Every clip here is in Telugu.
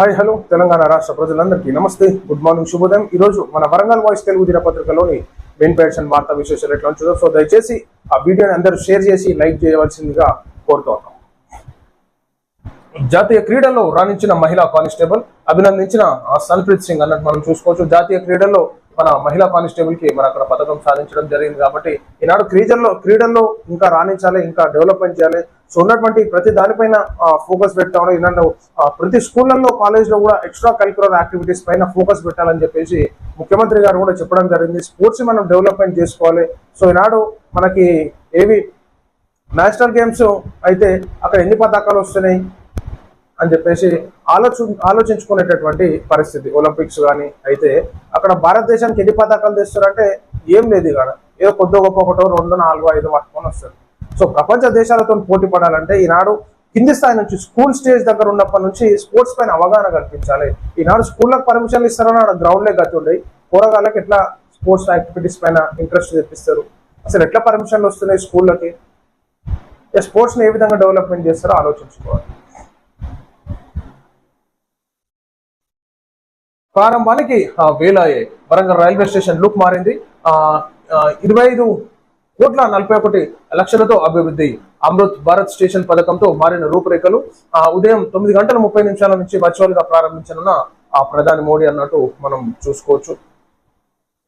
హాయ్ హలో తెలంగాణ రాష్ట్ర ప్రజలందరికీ నమస్తే. గుడ్ మార్నింగ్ శుభోదయం. ఈ రోజు మన వరంగల్ వాయిస్ తెలుగు దినపత్రికలోని మెయిన్ పేర్షన్ వార్తా విశేషాలు ఎట్లా ఉంటుందో సో దయచేసి ఆ వీడియోని అందరూ షేర్ చేసి లైక్ చేయవలసిందిగా కోరుతున్నాం జాతీయ క్రీడల్లో రాణించిన మహిళా కానిస్టేబుల్ అభినందించిన సన్ప్రీత్ సింగ్ అన్నట్టు మనం చూసుకోవచ్చు. జాతీయ క్రీడల్లో మన మహిళా కానిస్టేబుల్కి మన అక్కడ పథకం సాధించడం జరిగింది కాబట్టి ఈనాడు క్రీడల్లో క్రీడల్లో ఇంకా రాణించాలి ఇంకా డెవలప్మెంట్ చేయాలి సో ఉన్నటువంటి ప్రతి దానిపైన ఫోకస్ పెట్టాలి ఏంటంటే ప్రతి స్కూళ్ళల్లో కాలేజ్లో కూడా ఎక్స్ట్రా కరికులర్ యాక్టివిటీస్ పైన ఫోకస్ పెట్టాలని చెప్పేసి ముఖ్యమంత్రి గారు కూడా చెప్పడం జరిగింది. స్పోర్ట్స్ మనం డెవలప్మెంట్ చేసుకోవాలి. సో ఈనాడు మనకి ఏవి నేషనల్ గేమ్స్ అయితే అక్కడ ఎన్ని పథకాలు వస్తున్నాయి అని చెప్పేసి ఆలోచి ఆలోచించుకునేటటువంటి పరిస్థితి. ఒలింపిక్స్ కానీ అయితే అక్కడ భారతదేశానికి ఎన్ని పథకాలు తెస్తారంటే ఏం లేదు ఇక్కడ ఏదో కొద్ది గొప్ప ఒకటో రెండు నాలుగు ఐదు పట్టుకొని వస్తారు. సో ప్రపంచ దేశాలతో పోటీ పడాలంటే ఈనాడు కింది స్థాయి నుంచి స్కూల్ స్టేజ్ దగ్గర ఉన్నప్పటి నుంచి స్పోర్ట్స్ పైన అవగాహన కల్పించాలి. ఈనాడు స్కూళ్ళకి పర్మిషన్లు ఇస్తారని ఆడ గ్రౌండ్లే గతి ఉండయి ఎట్లా స్పోర్ట్స్ యాక్టివిటీస్ పైన ఇంట్రెస్ట్ తెప్పిస్తారు? అసలు ఎట్లా పర్మిషన్లు వస్తున్నాయి స్కూళ్ళకి? స్పోర్ట్స్ని ఏ విధంగా డెవలప్మెంట్ చేస్తారో ఆలోచించుకోవాలి. ప్రారంభానికి వేలాయే వరంగల్ రైల్వే స్టేషన్ లుక్ మారింది. ఆ, ఇరవై ఐదు కోట్ల నలభై ఒకటి లక్షలతో అభివృద్ధి. అమృత్ భారత్ స్టేషన్ పథకంతో మారిన రూపురేఖలు ఆ ఉదయం తొమ్మిది గంటల ముప్పై నిమిషాల నుంచి వర్చువల్గా ప్రారంభించనున్న ఆ ప్రధాని మోడీ అన్నట్టు మనం చూసుకోవచ్చు.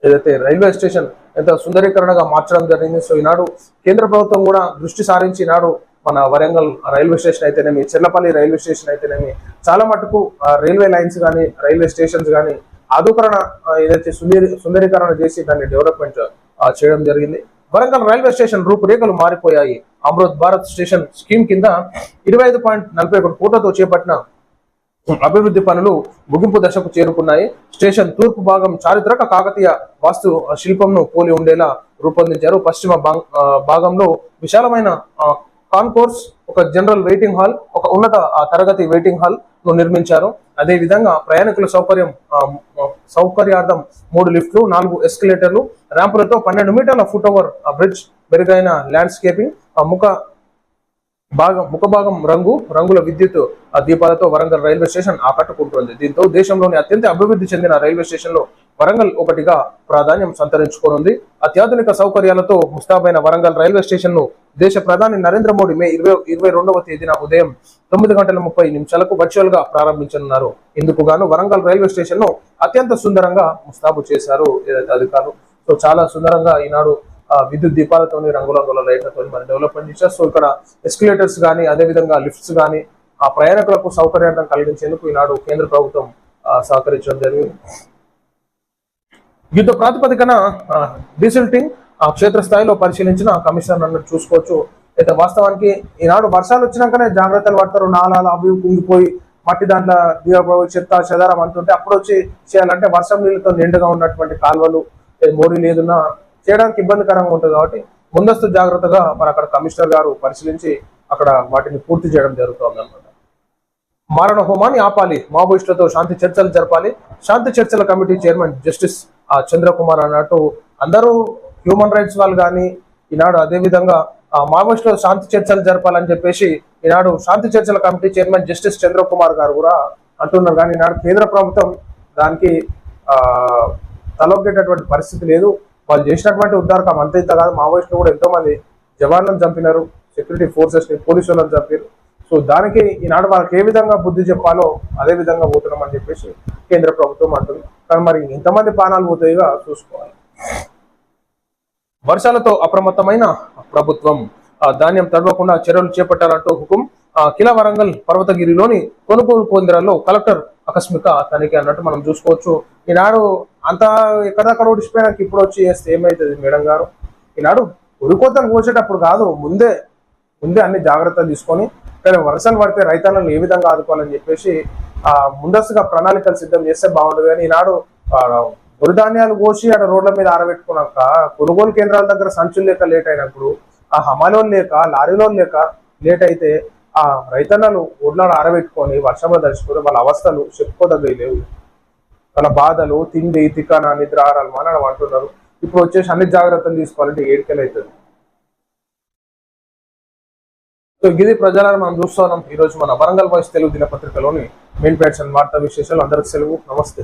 ఏదైతే రైల్వే స్టేషన్ ఎంత సుందరీకరణగా మార్చడం జరిగింది సో ఈనాడు కేంద్ర ప్రభుత్వం కూడా దృష్టి సారించి ఈనాడు మన వరంగల్ రైల్వే స్టేషన్ అయితేనేమి చెర్లపల్లి రైల్వే స్టేషన్ అయితేనేమి చాలా మటుకు రైల్వే లైన్స్ కానీ రైల్వే స్టేషన్స్ కానీ ఆధుకరణ ఏదైతే సుందరీ సుందరీకరణ చేసి దాన్ని డెవలప్మెంట్ చేయడం జరిగింది. వరంగల్ రైల్వే స్టేషన్ రూపురేఖలు మారిపోయాయి. అమృత్ భారత్ స్టేషన్ స్కీమ్ కింద ఇరవై ఐదు పాయింట్ నలభై ఒకటి కోట్లతో చేపట్టిన అభివృద్ధి పనులు ముగింపు దశకు చేరుకున్నాయి. స్టేషన్ తూర్పు భాగం చారిత్రక కాకతీయ వాస్తు శిల్పంను పోలి ఉండేలా రూపొందించారు. పశ్చిమ ఆ, భాగంలో విశాలమైన ఆ, కాన్కోర్స్ ఒక జనరల్ వెయిటింగ్ హాల్ ఒక ఉన్నత ఆ, తరగతి వెయిటింగ్ హాల్ను నిర్మించారు. అదే విధంగా ప్రయాణికుల సౌకర్యం సౌకర్యార్థం మూడు లిఫ్ట్లు నాలుగు ఎస్కలేటర్లు ర్యాంపులతో పన్నెండు మీటర్ల ఫుట్ ఓవర్ బ్రిడ్జ్ మెరుగైన ల్యాండ్స్కేపింగ్ ఆ, ముఖ భాగం ముఖభాగం రంగు రంగుల విద్యుత్ ఆ దీపాలతో వరంగల్ రైల్వే స్టేషన్ ఆకట్టుకుంటుంది. దీంతో దేశంలోని అత్యంత అభివృద్ధి చెందిన రైల్వే స్టేషన్లో వరంగల్ ఒకటిగా ప్రాధాన్యం సంతరించుకోనుంది. అత్యాధునిక సౌకర్యాలతో ముస్తాబైన వరంగల్ రైల్వే స్టేషన్ను దేశ ప్రధాని నరేంద్ర మోడీ మే ఇరవై ఇరవై రెండవ తేదీన ఉదయం తొమ్మిది గంటల ముప్పై నిమిషాలకు వర్చువల్గా ప్రారంభించనున్నారు. ఇందుకు గాను వరంగల్ రైల్వే స్టేషన్ను అత్యంత సుందరంగా ముస్తాబు చేశారు ఏదైతే అధికారులు. సో చాలా సుందరంగా ఈనాడు ఆ, విద్యుత్ దీపాలతో రంగురంగుల లైట్లతో మరి డెవలప్మెంట్ చేశారు. సో ఇక్కడ ఎస్కలేటర్స్ కానీ అదే విధంగా లిఫ్ట్స్ కానీ ఆ ప్రయాణికులకు సౌకర్యార్థం కలిగించేందుకు ఈనాడు కేంద్ర ప్రభుత్వం సహకరించడం జరిగింది. యుద్ధ ప్రాతిపదికన ఆ, డీజిల్టింగ్ ఆ క్షేత్రస్థాయిలో పరిశీలించిన కమిషనర్ నన్ను చూసుకోవచ్చు. అయితే వాస్తవానికి ఈనాడు వర్షాలు వచ్చినాకనే జాగ్రత్తలు పడతారు. నాలాలు అవి కుంగిపోయి మట్టి దాంట్లో దిగబోయి చెత్త చెదారం అంటుంటే అప్పుడు వచ్చి చేయాలంటే వర్షం నీళ్ళతో నిండుగా ఉన్నటువంటి కాలువలు ఏ మోరీ లేదున్నా చేయడానికి ఇబ్బందికరంగా ఉంటుంది కాబట్టి ముందస్తు జాగ్రత్తగా మరి అక్కడ కమిషనర్ గారు పరిశీలించి అక్కడ వాటిని పూర్తి చేయడం జరుగుతుంది అన్నమాట. మారణ హోమాన్ని ఆపాలి. మావోయిస్టులతో శాంతి చర్చలు జరపాలి. శాంతి చర్చల కమిటీ చైర్మన్ జస్టిస్ చంద్రకుమార్ అన్నట్టు అందరూ హ్యూమన్ రైట్స్ వాళ్ళు కానీ ఈనాడు అదేవిధంగా ఆ మావోయిస్టులు శాంతి చర్చలు జరపాలని చెప్పేసి ఈనాడు శాంతి చర్చల కమిటీ చైర్మన్ జస్టిస్ చంద్రకుమార్ గారు కూడా అంటున్నారు. కానీ ఈనాడు కేంద్ర ప్రభుత్వం దానికి తలొగ్గేటటువంటి పరిస్థితి లేదు. వాళ్ళు చేసినటువంటి ఉద్దారకం అంతే ఇంత కాదు. మావోయిస్టులు కూడా ఎంతోమంది జవాన్లను చంపినారు. సెక్యూరిటీ ఫోర్సెస్ని పోలీసు వాళ్ళని చంపారు సో దానికి ఈనాడు వాళ్ళకి ఏ విధంగా బుద్ధి చెప్పాలో అదే విధంగా పోతున్నామని చెప్పేసి కేంద్ర ప్రభుత్వం అంటుంది. కానీ మరి ఎంతమంది ప్రాణాలు పోతాయిగా చూసుకోవాలి. వర్షాలతో అప్రమత్తమైన ప్రభుత్వం ధాన్యం తడవకుండా చర్యలు చేపట్టాలంటూ హుకుం కిల వరంగల్ పర్వతగిరిలోని కొనుగోలు కేంద్రాల్లో కలెక్టర్ ఆకస్మిక తనిఖీ అన్నట్టు మనం చూసుకోవచ్చు. ఈనాడు అంతా ఎక్కడక్కడ ఓడిచిపోయినాక ఇప్పుడు వచ్చి చేస్తే ఏమైతుంది మేడం గారు? ఈనాడు ఉరికోతలు కోసేటప్పుడు కాదు ముందే ముందే అన్ని జాగ్రత్తలు తీసుకొని కానీ వర్షాలు పడితే రైతాలను ఏ విధంగా ఆదుకోవాలని చెప్పేసి ఆ ముందస్తుగా ప్రణాళికలు సిద్ధం చేస్తే బాగుంటుంది. కానీ ఈనాడు ఆ, వరిధాన్యాలు కోసి ఆడ రోడ్ల మీద ఆరబెట్టుకున్నాక కొనుగోలు కేంద్రాల దగ్గర సంచులు లేక లేట్ అయినప్పుడు ఆ హమాలో లేక లారీలో లేక లేట్ అయితే ఆ రైతన్నలు ఒడ్లను ఆరబెట్టుకొని వర్షంలో దర్చుకొని వాళ్ళ అవస్థలు చెప్పుకోదగ్గవి లేవు. వాళ్ళ బాధలు తిండి తికాన నిద్ర ఆరాలు మనం అంటున్నారు. ఇప్పుడు వచ్చేసి అన్ని జాగ్రత్తలు తీసుకోవాలంటే ఏడుకెళ్ళి అవుతుంది సో ఇది ప్రజలను మనం చూస్తున్నాం. ఈ రోజు మన వరంగల్ వాయిస్ తెలుగు దినపత్రికలోని మెయిన్ ప్యాట్స్ అండ్ వార్తా విశేషాలు. అందరికి సెలవు. నమస్తే.